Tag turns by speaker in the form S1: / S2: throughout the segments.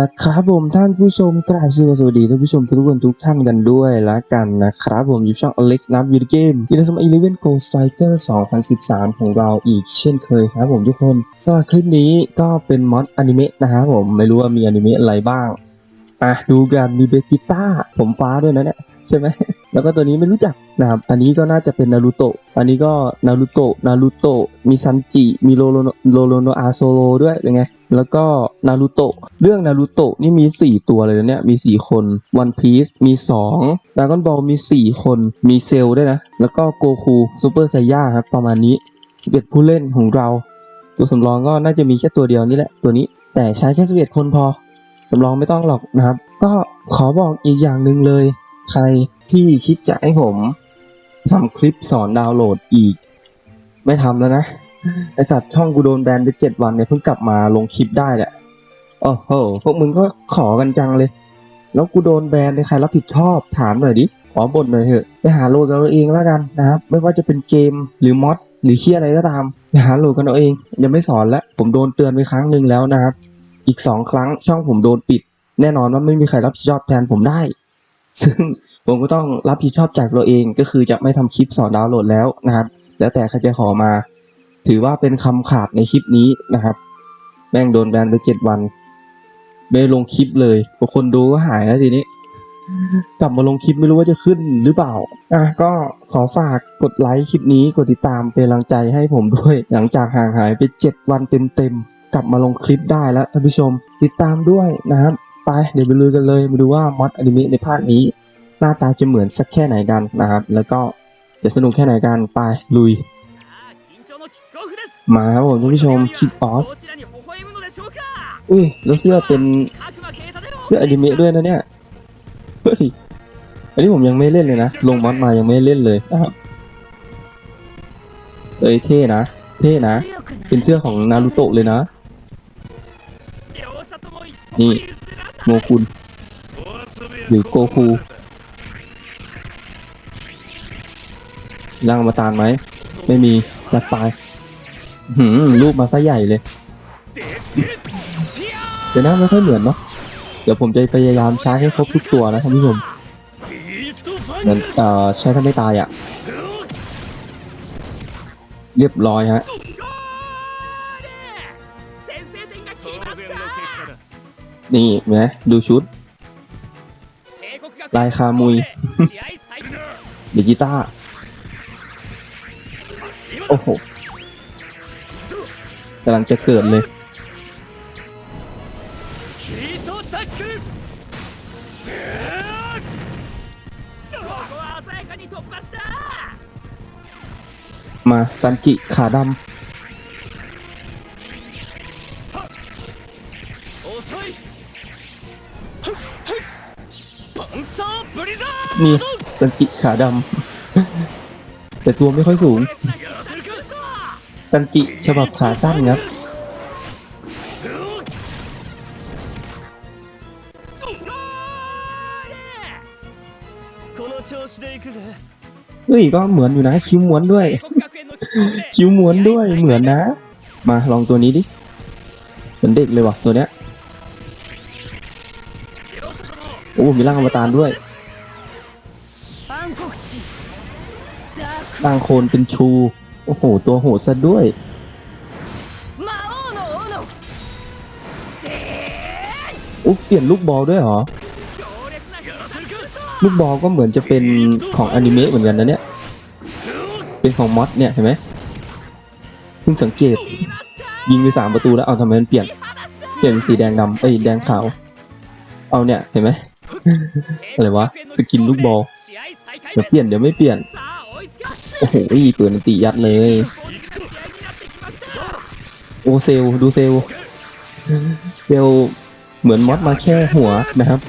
S1: ละครับผมท่านผู้ชมกราบสวัสดีท่านผู้ชมทุกคนทุกท่านกันด้วยละกันนะครับผมยูช่องอเล็กซ์นับยูเกมยูในสมัย11 Go Striker 2013 ของเราอีกเช่นเคยครับผมทุกคนสำหรับคลิปนี้ก็เป็นมอดอนิเมะนะครับผมไม่รู้ว่ามีอนิเมะอะไรบ้างอะดูกันมีเบสกิต้าผมฟ้าด้วยนะเนี่ยใช่ไหม แล้วก็ตัวนี้ไม่รู้จักนะครับ อันนี้ก็น่าจะเป็นนารูโตะ อันนี้ก็นารูโตะ นารูโตะ มีซันจิ มีโลโลโนโลโลโนอาโซโลด้วยเป็นไง แล้วก็นารูโตะ เรื่องนารูโตะนี่มี 4 ตัวเลยนะเนี่ย มี 4 คนวันพีซมี2ดาก้อนบอลมี 4 คน มีเซลด้วยนะ แล้วก็โกคูซูเปอร์ไซย่าครับ ประมาณนี้ 11 ผู้เล่นของเรา ตัวสำรองก็น่าจะมีแค่ตัวเดียวนี่แหละ ตัวนี้ แต่ใช้แค่ 11 คนพอ สำรองไม่ต้องหรอกนะครับ ก็ขอบอกอีกอย่างหนึ่งเลย ใคร ที่คิดจะให้ผมทำคลิปสอนดาวน์โหลดอีก ไม่ทำแล้วนะไอสัตว์ช่องกูโดนแบนไปเจ็ดวันเนี่ยเพิ่งกลับมาลงคลิปได้แหละโอ้โหพวกมึงก็ขอกันจังเลย แล้วกูโดนแบนในใครรับผิดชอบถามหน่อยดิขอบ่นหน่อยเถอะไปหาโหลดกันเอาเองแล้วกันนะครับไม่ว่าจะเป็นเกมหรือมอดหรือเคียอะไรก็ตามไปหาโหลดกันเอาเอง ยังไม่สอนล้วผมโดนเตือนไปครั้งหนึ่งแล้วนะครับ อีกสองครั้งช่องผมโดนปิด แน่นอนว่าไม่มีใครรับผิดชอบแทนผมได้ ซึ่งผมก็ต้องรับผิดชอบจากตัวเองก็คือจะไม่ทำคลิปสอนดาวน์โหลดแล้วนะครับ แล้วแต่ใครจะขอมา ถือว่าเป็นคำขาดในคลิปนี้นะครับ แม่งโดนแบนไปเจ็ดวัน ไม่ลงคลิปเลยพอคนดูก็หายแล้วทีนี้กลับมาลงคลิปไม่รู้ว่าจะขึ้นหรือเปล่า อะก็ขอฝากกดไลค์คลิปนี้กดติดตามเป็นกำลังใจให้ผมด้วย หลังจากห่างหายไปเจ็ดวันเต็มๆ กลับมาลงคลิปได้แล้วท่านผู้ชม ติดตามด้วยนะครับ ไปเดี๋ยวไปลุยกันเลยมาดูว่ามอดอนิเมะในภาคนี้ หน้าตาจะเหมือนสักแค่ไหนกันนะครับ แล้วก็จะสนุกแค่ไหนกันไปลุย มาครับผมท่านผู้ชมคิกออฟอุ้ยแล้วเสื้อเป็นเสื้ออนิเมะด้วยนะเนี่ยเฮ้ยอันนี้ผมยังไม่เล่นเลยนะลงมอดมายังไม่เล่นเลยนะครับเอ้ยเท่นะเท่นะ เป็นเสื้อของนารูโตะเลยนะ นี่ โมกุนหรือโกคูร่างอมาตานไหม ไม่มียัดตายหืมรูปมาซะใหญ่เลยเดี๋ยวน้าไม่ค่อยเหมือนเนาะเดี๋ยวผมจะพยายามใช้ให้ครบทุกตัวนะท่านผู้ชมเหมือนเอ่อใช้ถ้าไม่ตายอะ่ะ เรียบร้อยฮะ นี่เห็นไหมดูชุด ลายคามุยเบจิต้า โอ้โหกำลังจะเกิดเลย มาซันจิขาดำ นี่ซันจิขาดำ แต่ตัวไม่ค่อยสูงซันจิฉบับขาสั้นครับ เฮ้ย ก็เหมือนอยู่นะ คิ้วม้วนด้วย คิ้วม้วนด้วยเหมือนนะ มาลองตัวนี้ดิเหมือนเด็กเลยว่ะตัวเนี้ยโอ้มีร่างอวตารด้วย ร่างโคลนเป็นชู โอ้โห ตัวโหดซะด้วย อุ๊ยเปลี่ยนลูกบอลด้วยเหรอ ลูกบอลก็เหมือนจะเป็นของอนิเมะเหมือนกันนะเนี่ย เป็นของมอสเนี่ยเห็นไหมเพิ่งสังเกต ยิงไปสามประตูแล้วเอาทำไมมันเปลี่ยน เปลี่ยนเป็นสีแดงดำเอ้ยแดงขาว เอาเนี่ยเห็นไหมอะไรวะสกินลูกบอลเดี๋ยวเปลี่ยนเดี๋ยวไม่เปลี่ยน โอ้โหเปิดนติยัดเลย โอเซลดูเซล เซลเหมือนมอสมาแค่หัวนะครับ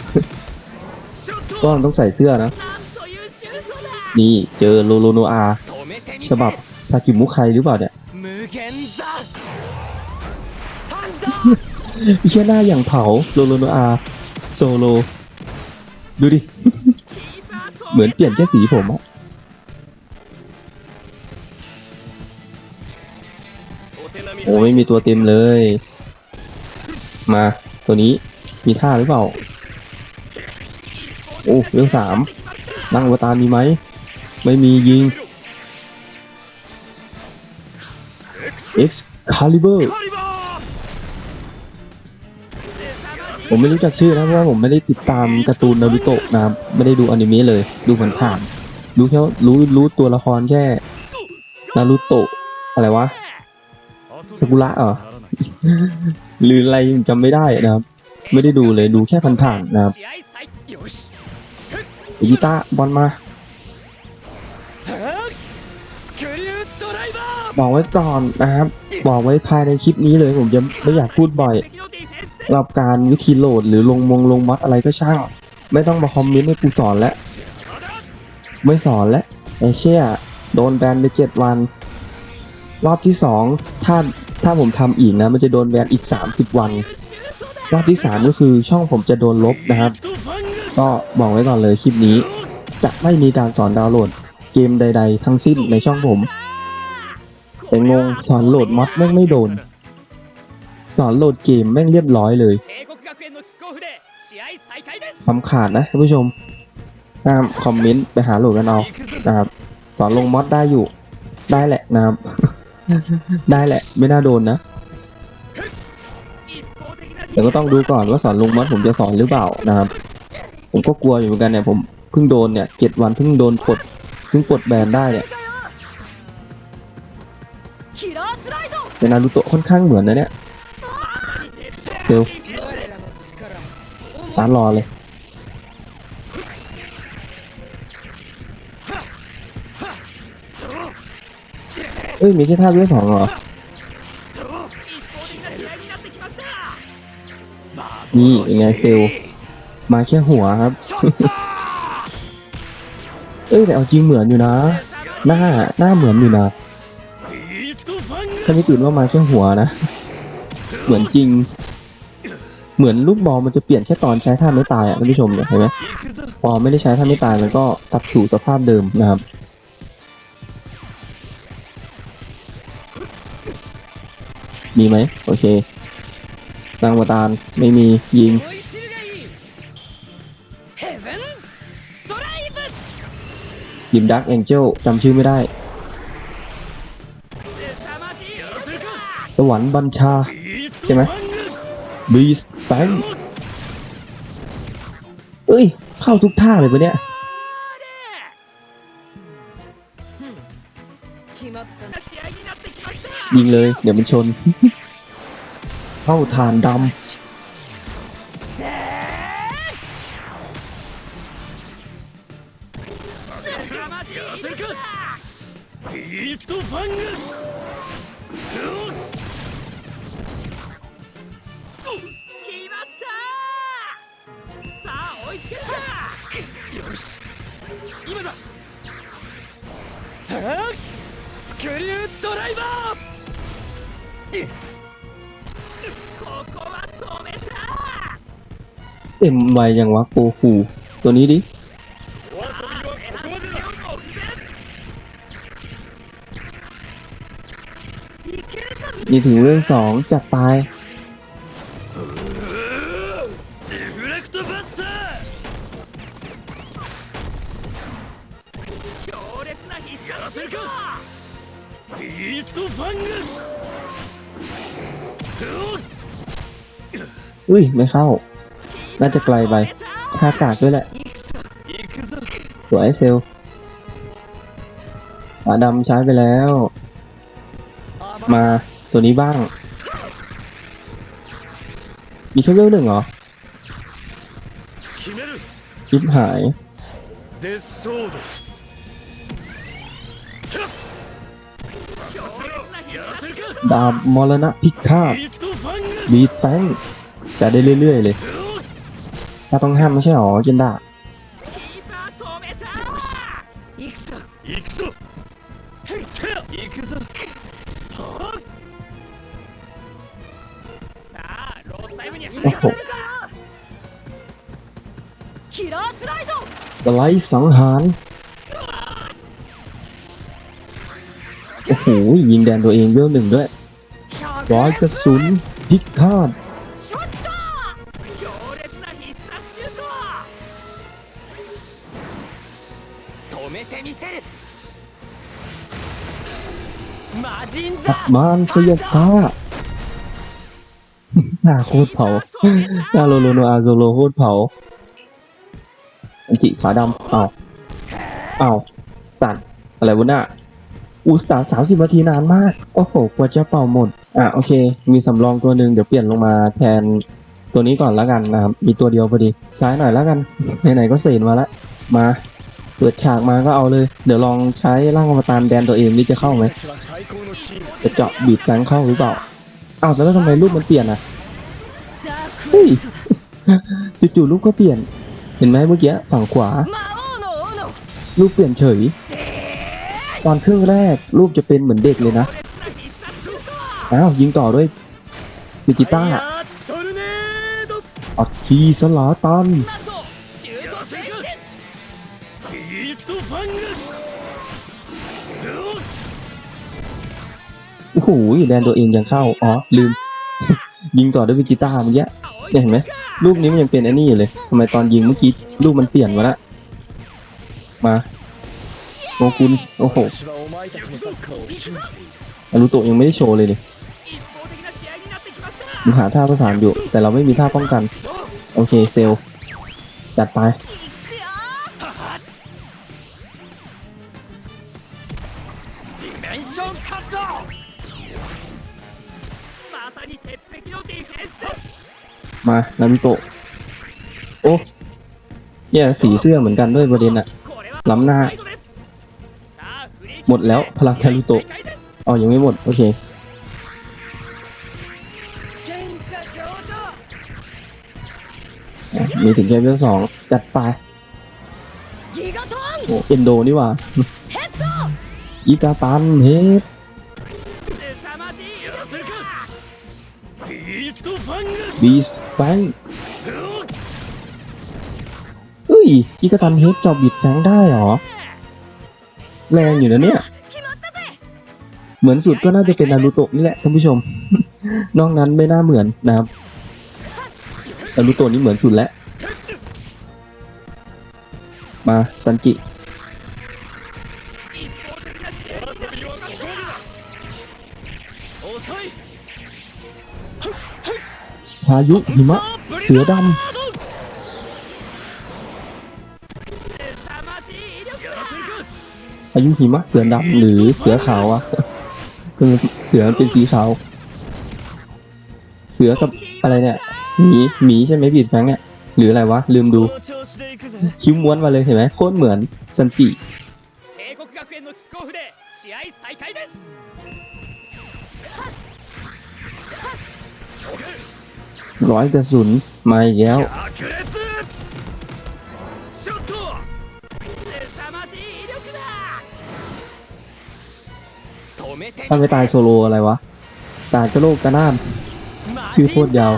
S1: ก็ต้องใส่เสื้อนะ นี่เจอโลโลโนอาฉบับทากิมุไคหรือเปล่าเนี่ยเชี่ยหน้าอย่างเผาโลโลโนอาโซโล ดูดิ เหมือนเปลี่ยนแค่สีผมอะ อ้ไม่มีตัวเต็มเลย มาตัวนี้มีท่าหรือเปล่า โอ้เรื่องสามนั่งวตารมีไหม ไม่มียิง X Caliber ผมไม่รู้จักชื่อนะเพราะว่าผมไม่ได้ติดตามการ์ตูนนารูโตะนะครับไม่ได้ดูอนิเมะเลย ดูผ่านๆรู้แค่รู้รู้ตัวละครแค่นารูโตะอะไรวะ สกุระเหรอหรืออะไรจำไม่ได้นะครับ ไม่ได้ดูเลยดูแค่ผ่านๆนะครับยูตาบอลมาบอกไว้ก่อนนะครับ บอกไว้ภายในคลิปนี้เลยผมจะไม่อยากพูดบ่อยรับการวิธีโหลดหรือลงมงลงมัดอะไรก็ช่าง ไม่ต้องมาคอมเมนต์ให้กูสอนแล้ว ไม่สอนแล้วไอ้เชี่ยโดนแบนไปเจ็ดวัน รอบที่สองถ้า ถ้าผมทำอีกนะ มันจะโดนแบนอีก 30 วัน รอบที่ 3 ก็คือช่องผมจะโดนลบนะครับ ก็บอกไว้ก่อนเลยคลิปนี้ จะไม่มีการสอนดาวน์โหลดเกมใด ๆ ทั้งสิ้นในช่องผม แต่งงสอนโหลดม็อดแม่งไม่โดน สอนโหลดเกมแม่งเรียบร้อยเลยคำขาดนะท่านผู้ชมห้ามคอมเมนต์ไปหาโหลดกันเอานะครับ สอนลงม็อดได้อยู่ ได้แหละนะครับ ได้แหละ ไม่น่าโดนนะแต่ก็ต้องดูก่อนว่าสอนลุงมอสผมจะสอนหรือเปล่านะครับ ผมก็กลัวอยู่เหมือนกันเนี่ยผมเพิ่งโดนเนี่ยเจ็ดวันเพิ่งโดนปลดเพิ่งปลดแบนได้เนี่ยแต่นารูโตะค่อนข้างเหมือนนะเนี่ยเซลสารรอเลย เอ้ยมีแค่ท่าเวลสองเหรอนี่ยังไงเซลมาแค่หัวครับ เอ้ยแต่เอาจริงเหมือนอยู่นะ หน้าหน้าเหมือนอยู่นะถ้านี้ตื่นว่ามาแค่หัวนะ เหมือนจริง เหมือนลูกบอลมันจะเปลี่ยนแค่ตอนใช้ท่าไม่ตายอะท่านผู้ชมเห็นไหมบอลไม่ได้ใช้ท่าไม่ตายมันก็กลับสู่สภาพเดิมนะครับ มีไหมโอเค นางมาตาลไม่มียิงยิมดักแองเจลจำชื่อไม่ได้ สวรรค์บัญชา ใช่ไหมบีสแฟงเอ้ย เข้าทุกท่าเลยปะเนี่ย ยิงเลย เดี๋ยวมันชน เข้าฐานด
S2: 凄まじい男ビーストファング決まったさあ追いつけるかよし今だスクリュードライバーここは止めたำ
S1: เต็มไวยังวะโกฟูตัวนี้ดินี่ถึงเรื่องสองจัดไป อุ้ยไม่เข้า น่าจะไกลไปคากากด้วยแหละ สวยเซลหาดำใช้ไปแล้ว มาตัวนี้บ้าง มีแค่เวลหนึ่งเหรอยิบหาย ดาบมรณะพิฆาตบีดแฟงจะได้เรื่อยๆเลยเราต้องห้ามไม่ใช่หรอเจนดา
S2: โอ้โห
S1: สไลด์สังหาร โยิงแดนตัวเองเยอะหนึ่งด้วยร้อยกระสุนพิฆา
S2: แมจิ
S1: นหั
S2: ก
S1: มานสยบฟ้าหน้าโคตรเผาหน้าโลโลโนอาโซโลโคตรเผาอันจิขาดำเอาเอาสั่นอะไรวะหน้า อุตสาห์สามสิบนาทีนานมาก โอ้โหกว่าจะเป่าหมด อะโอเค มีสำรองตัวหนึ่งเดี๋ยวเปลี่ยนลงมาแทนตัวนี้ก่อนแล้วกันนะครับ มีตัวเดียวพอดีใช้หน่อยแล้วกัน ไหนๆก็เสนมาละ มา เปิดฉากมาก็เอาเลย เดี๋ยวลองใช้ร่างอวตารแดนตัวเองนี่จะเข้าไหม จะเจาะบีบแสงเข้าหรือเปล่า อ้าวแล้วทำไมรูปมันเปลี่ยนอะ เฮ้ย จู่ๆรูปก็เปลี่ยน เห็นไหมเมื่อกี้ฝั่งขวารูปเปลี่ยนเฉย ตอนครึ่งแรกรูปจะเป็นเหมือนเด็กเลยนะ อ้าว ยิงต่อด้วยดิจิต้าอัดคีสลาตันโอ้โหแดนตัวเองยังเข้า อ๋อ ลืม ยิงต่อด้วยวิจิต้าเมื่อกี้เห็นไหมรูปนี้มันยังเป็นไอ้นี่อยู่เลยทำไมตอนยิงเมื่อกี้รูปมันเปลี่ยนมาละมา โกคุณโอ้โหอารุโตยังไม่ได้โชว์เลย
S2: เลย
S1: มัหาท่าประสานอยู่ แต่เราไม่มีท่าป้องกัน โอเคเซลจัดไปมานามิโตโอ้เนี่ยสีเสื้อเหมือนกันด้วยประเด็นอะล้ำหน้า หมดแล้วพลังนารุโตะอ๋อยังไม่หมด โอเค มีถึงแค่เรื่สองจัดไปโอ้เอ็นโดนี่ว่าอีกาตันเฮดบีสแฟงเอ้ยยิกาตันเฮดจับบีดแฟงได้เหรอ แรงอยู่นะเนี่ย เหมือนสุดก็น่าจะเป็นนารูโตะนี่แหละท่านผู้ชม นอกนั้นไม่น่าเหมือนนะครับนารูโตะนี่เหมือนสุดแล้ว มาซันจิ พายุหิมะ เสือดำ อายุหิมะเสือดำหรือเสือขาวอะคือเสือเป็นสีขาว เสือกับอะไรเนี่ยหมีหมีใช่ไหมบีดแฟงเนี่ยหรืออะไรวะ ลืมดู คิ้วม้วนมาเลยเห็นไหมโคตรเหมือนซันจิร้อยกระสุนมาอีกแล้ว ถ้าไปตายโซโลอะไรวะสารกระโลกกระน้ำชื่อโคตรยาว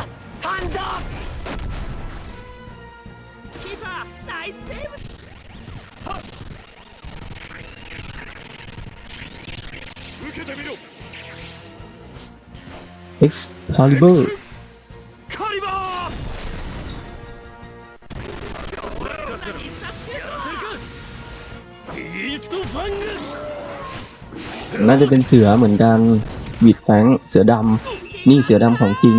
S2: เอ็กซ์พาริเบอร์
S1: น่าจะเป็นเสือเหมือนกันบิดแฟงเสือดำนี่เสือดำของจริง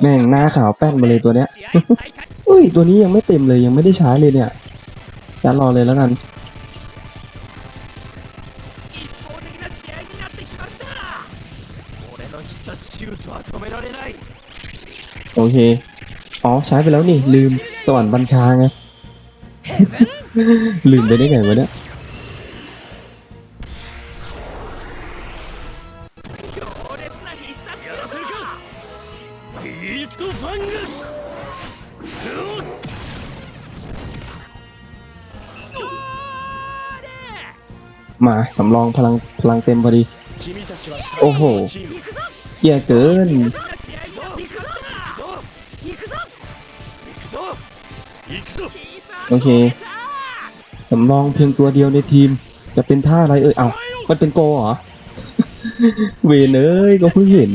S1: แม่งหน้าขาวแป้นมาเลยตัวเนี้ยอุ้ยตัวนี้ยังไม่เต็มเลยยังไม่ได้ใช้เลยเนี่ยจะรอเลยแล้วกันโอเค อ๋อใช้ไปแล้วนี่ลืมสวรรค์บัญชาไง ลืมไปได้ไงวะเนี่ยมาสำรองพลังพลังเต็มพอดี โอ้โหเจียเกินโอเค สำรองเพียงตัวเดียวในทีม จะเป็นท่าอะไรเอ่ยเอามันเป็นโกเหรอ เวนเอ้ยก็เพิ่งเห็น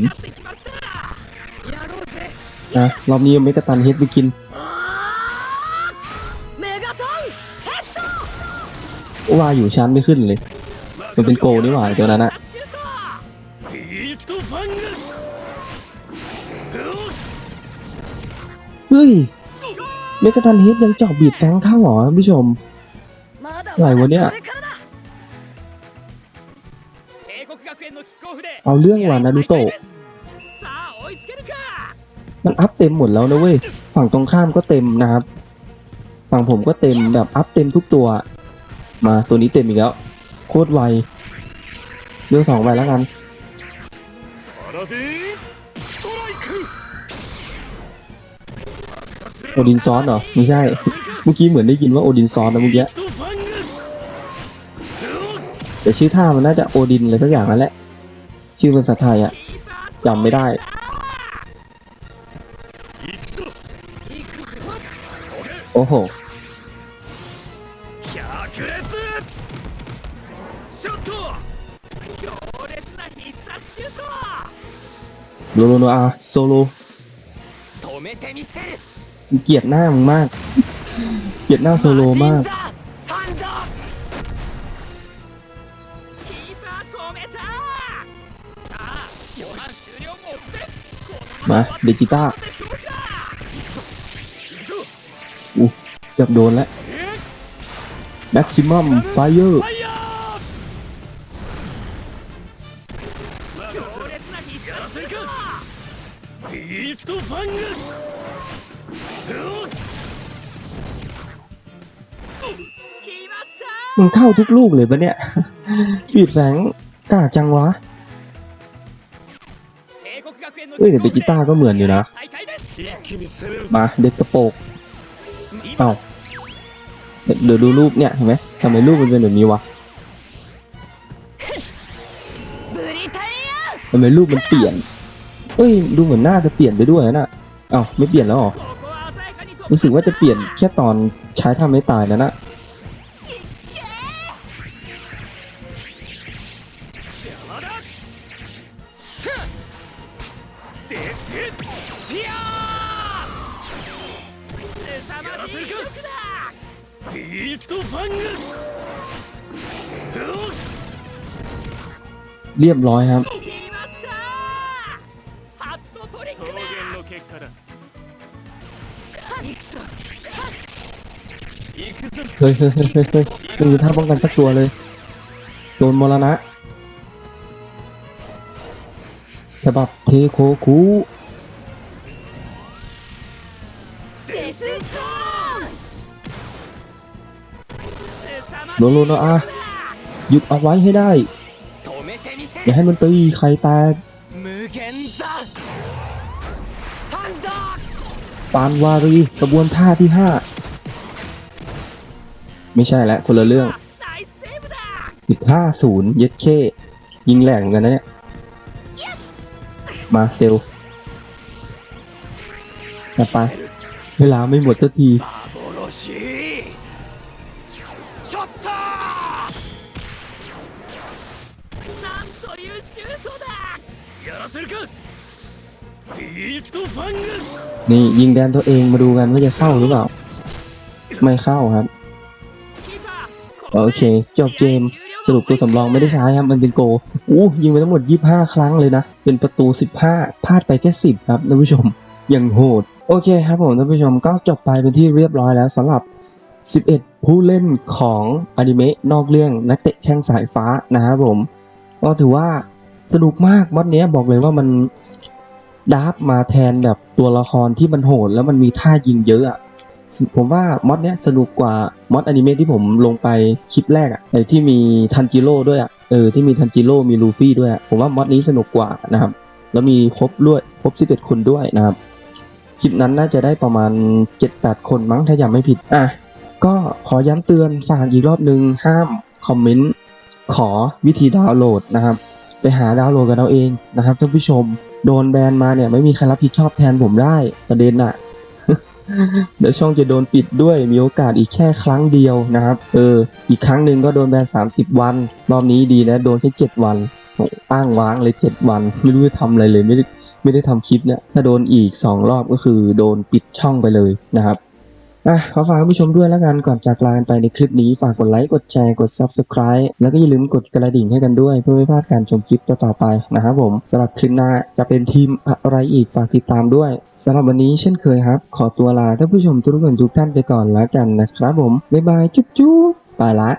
S1: นะรอบนี้เมกาตันเฮดไปกิน ว่าอยู่ชั้นไม่ขึ้นเลย มันเป็นโกนี่หว่าตัวนั้นอะเฮ้ยเมกาตันเฮดยังเจาะบีบแฟงข้าหรอท่านผู้ชม
S2: อะไรวะเนี่ย
S1: เอาเรื่องว่ะนารูโตะ มันอัพเต็มหมดแล้วนะเว้ย ฝั่งตรงข้ามก็เต็มนะครับ ฝั่งผมก็เต็มแบบอัพเต็มทุกตัว มาตัวนี้เต็มอีกแล้ว โคตรไวเรื่องสองไปแล้วกัน โอดินซอนเหรอ ไม่ใช่ เมื่อกี้เหมือนได้ยินว่าโอดินซอนนะเมื่อกี้ แต่ชื่อท่ามันน่าจะโอดินอะไรสักอย่างนั่นแหละ ชื่อภาษาไทยอะจำไม่ได้ โอ้โหโลโลโนอาโซโลเกลียดหน้ามึงมาก เกลียดหน้าโซโลมาก มาเดจิต้าอู้จับโดนแล้วแม็กซิมัมไฟเออร์มันเข้าทุกลูกเลยปะเนี่ยปิดแสงกล้าจังวะ เฮ้ยแต่เบจิต้าก็เหมือนอยู่นะ มาเด็กกระโปงเอ้าเดี๋ยวดูรูปเนี่ยเห็นไหมทำไมรูปมันเป็นแบบนี้วะทำไมรูปมันเปลี่ยนเอ้ยดูเหมือนหน้าจะเปลี่ยนไปด้วยนะเอ้าไม่เปลี่ยนแล้วหรอรู้สึกว่าจะเปลี่ยนแค่ตอนใช้ท่าไม่ตายแล้วนะ เรียบร้อยครับ เฮ้ยเฮ้ยเฮ้ยเฮ้ยไม่มีท่าป้องกันสักตัวเลย โซนมรณะ ฉบับเทโคคุโนโลโนอาหยุดเอาไว้ให้ได้ อย่าให้มันตีใครตาปานวารีกระบวนท่าที่ห้าไม่ใช่แล้วคนละเรื่องสิบห้าศูนย์เย็ดเคยิงแหลงกันนะเนี่ย มาเซลไป เวลาไม่หมดสักที นี่ยิงแดนตัวเองมาดูกันว่าจะเข้าหรือเปล่า ไม่เข้าครับ
S2: キーパー
S1: โอเค จบเกมสรุปตัวสำรองไม่ได้ใช้ครับ มันเป็นโกอู้ยิงไปทั้งหมด 25 ครั้งเลยนะ เป็นประตู 15พลาดไปแค่ 10 ครับท่านผู้ชมอย่างโหด โอเคครับผมท่านผู้ชมก็จบไปเป็นที่เรียบร้อยแล้วสำหรับ 11 ผู้เล่นของอนิเมะนอกเรื่องนักเตะแข้งสายฟ้านะครับผม ก็ถือว่า สนุกมากมอดเนี้ยบอกเลยว่ามันดาร์ฟมาแทนแบบตัวละครที่มันโหดแล้วมันมีท่ายิงเยอะอะผมว่ามอดเนี้ยสนุกกว่ามอดอนิเมะที่ผมลงไปคลิปแรกอะไอที่มีทันจิโร่ด้วยอะเออที่มีทันจิโร่มีลูฟี่ด้วยผมว่ามอดนี้สนุกกว่านะครับ แล้วมีครบด้วยครบ 11 คนด้วยนะครับคลิปนั้นน่าจะได้ประมาณ 7-8 คนมั้งถ้าจำไม่ผิดอะก็ขอย้ำเตือนฝากอีกรอบนึงห้ามคอมเมนต์ขอวิธีดาวน์โหลดนะครับ หาดาวน์โหลดกันเอาเองนะครับท่านผู้ชม โดนแบนมาเนี่ยไม่มีใครรับผิดชอบแทนผมได้ประเด็นอะเดี๋ยวช่องจะโดนปิดด้วยมีโอกาสอีกแค่ครั้งเดียวนะครับ เออ อีกครั้งหนึ่งก็โดนแบน 30 วัน รอบนี้ดีนะโดนแค่7วันอ้างว้างเลย 7 วัน ไม่รู้จะทำอะไรเลยไม่ได้ไม่ได้ทำคลิปเนี่ยถ้าโดนอีก 2 รอบก็คือโดนปิดช่องไปเลยนะครับ อะขอฝากท่านผู้ชมด้วยแล้วกันก่อนจากลากันไปในคลิปนี้ฝากกดไลค์กดแชร์กด subscribe แล้วก็อย่าลืมกดกระดิ่งให้กันด้วย เพื่อไม่พลาดการชมคลิปต่อๆไปนะครับผมสำหรับคลิปหน้าจะเป็นทีมอะไรอีกฝากติดตามด้วยสำหรับวันนี้เช่นเคยครับ ขอตัวลาท่านผู้ชมทุกคนทุกท่านไปก่อนแล้วกันนะครับผมบ๊ายบายจุ๊บจุ๊บไปละ